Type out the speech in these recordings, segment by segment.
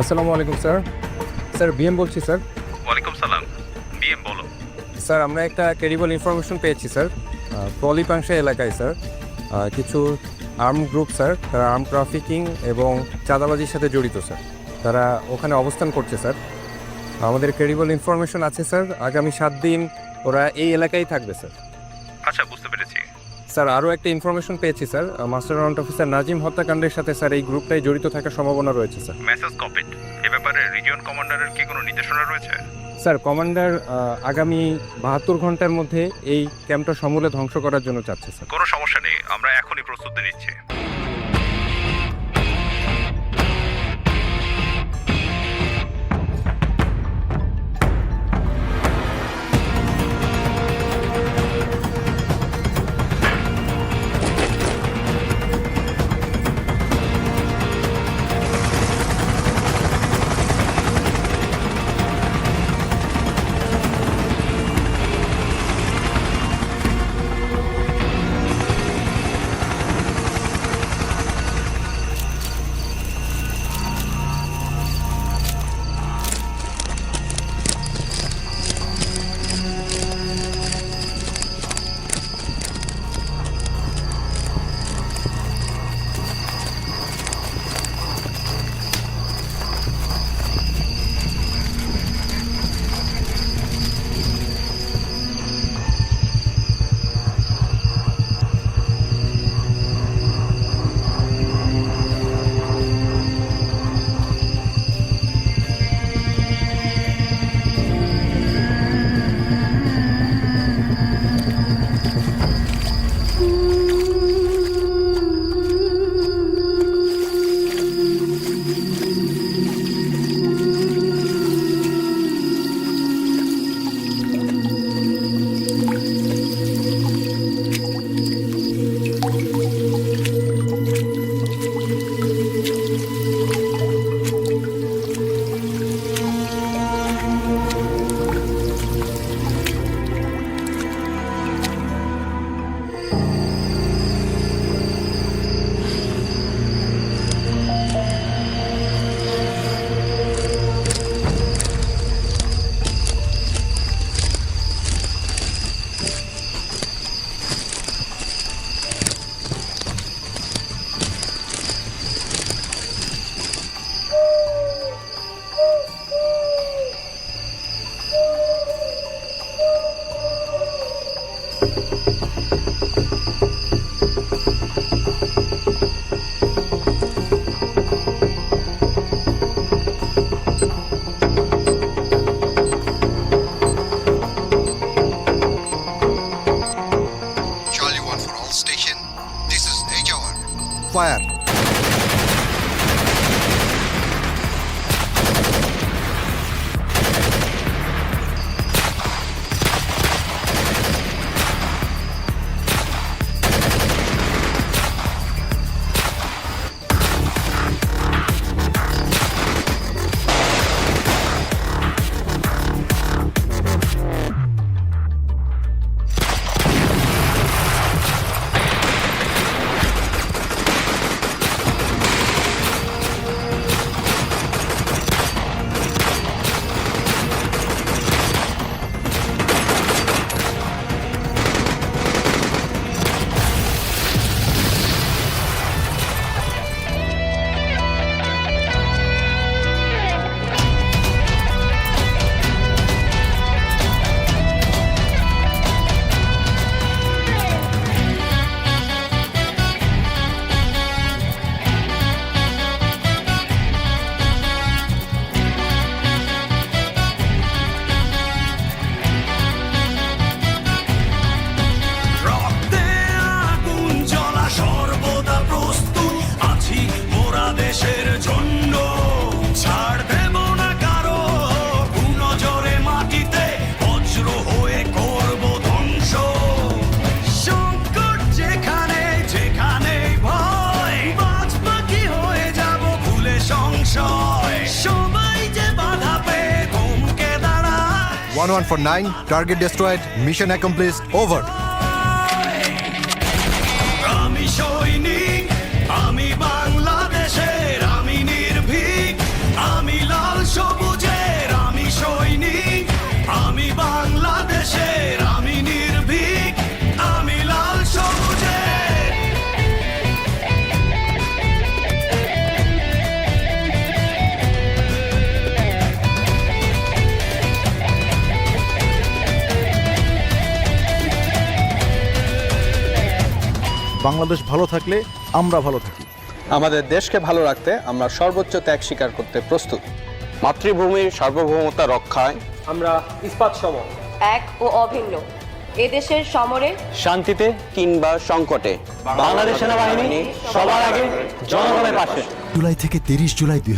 আসসালামু আলাইকুম sir. Sir BM বলছি স্যার। ওয়ালাইকুম সালাম। বিএম বলো। স্যার আমরা একটা ক্রেডিবল ইনফরমেশন পেয়েছি স্যার পলিপাংশা এলাকায় স্যার কিছু আর্ম গ্রুপ স্যার তারা আর্ম ট্রাফিকিং এবং চাঁদাবাজির সাথে জড়িত স্যার। তারা ওখানে অবস্থান করছে স্যার। আমাদের ক্রেডিবল ইনফরমেশন আছে স্যার। আগামী সাত দিন ওরা এই এলাকায় থাকবে স্যার। আচ্ছা বুঝতে পেরেছি। স্যার আরও একটা ইনফরমেশন পেয়েছি sir. Master warrant officer Nazim হত্যাকাণ্ডের সাথে স্যার এই গ্রুপটাই জড়িত থাকার সম্ভাবনা রয়েছে স্যার। মেসেজ কপিড এ ব্যাপারে রিজিয়ন কমান্ডারের কি কোনো নির্দেশনা রয়েছে? স্যার কমান্ডার আগামী বাহাত্তর ঘণ্টার মধ্যে এই ক্যাম্পটা সমূলে ধ্বংস করার জন্য চাচ্ছে স্যার। কোনো সমস্যা নেই আমরা এখনই প্রস্তুতি নিচ্ছি। Charlie 1 for all station. This is HR. Fire. 1 1 for 9. Target destroyed. Mission accomplished. Over. Bangladesh ভালো থাকলে আমরা ভালো থাকি। আমাদের দেশকে ভালো রাখতে আমরা সর্বোচ্চ ত্যাগ স্বীকার করতে প্রস্তুত। মাতৃভূমির সার্বভৌমতা রক্ষায় আমরা ইস্পাত সম এক ও অভিন্ন। এদেশের সমরে শান্তিতে কিংবা সংকটে। বাংলাদেশ সেনাবাহিনী সবার আগে জনগণের পাশে। জুলাই থেকে তিরিশ জুলাই দুই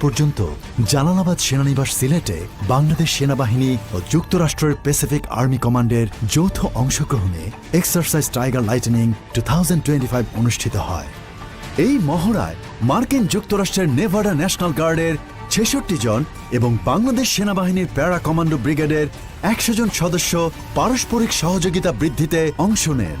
পর্যন্ত জালালাবাদ সেনানিবাস সিলেটে বাংলাদেশ সেনাবাহিনী ও যুক্তরাষ্ট্রের প্যাসিফিক আর্মি কমান্ডের যৌথ অংশগ্রহণে এক্সারসাইজ টাইগার লাইটেনিং টু অনুষ্ঠিত হয়। এই মহড়ায় মার্কিন যুক্তরাষ্ট্রের নেভাডা ন্যাশনাল গার্ডের ছেষট্টি জন এবং বাংলাদেশ সেনাবাহিনীর প্যারা কমান্ডো ব্রিগেডের একশো জন সদস্য পারস্পরিক সহযোগিতা বৃদ্ধিতে অংশ নেন।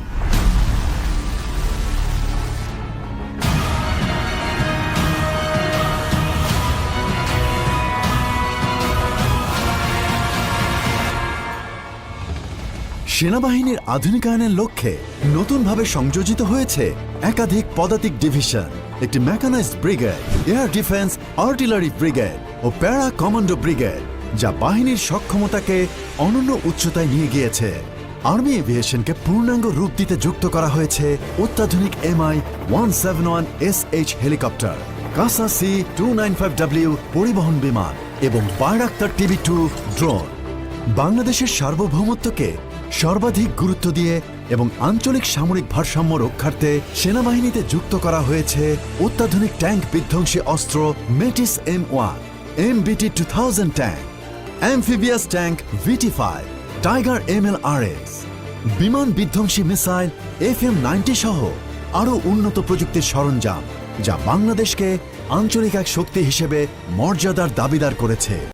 সেনাবাহিনীর আধুনিকায়নের লক্ষ্যে নতুনভাবে সংযোজিত হয়েছে একাধিক পদাতিক ডিভিশন। একটি mechanized brigade air defence artillery brigade ও প্যারা কমান্ডো ব্রিগেড যা বাহিনীর সক্ষমতাকে অনন্য উচ্চতায় নিয়ে গিয়েছে। আর্মি এভিয়েশনকে পূর্ণাঙ্গ রূপ দিতে যুক্ত করা হয়েছে অত্যাধুনিক MI one seven one S H helicopter CASA C two nine five W পরিবহন বিমান এবং বাইরাক্তার টিভি টু ড্রোন বাংলাদেশের সার্বভৌমত্বকে সর্বাধিক গুরুত্ব দিয়ে এবং আঞ্চলিক সামরিক ভারসাম্য রক্ষার্থে সেনাবাহিনীতে যুক্ত করা হয়েছে অত্যাধুনিক ট্যাঙ্ক বিধ্বংসী অস্ত্র Metis M one, M BT two thousand tank, amphibious tank VT five, tiger M L R S, বিমান বিধ্বংসী মিসাইল এফ এম নাইনটি সহ আরও উন্নত প্রযুক্তির সরঞ্জাম যা বাংলাদেশকে আঞ্চলিক এক শক্তি হিসেবে মর্যাদার দাবিদার করেছে।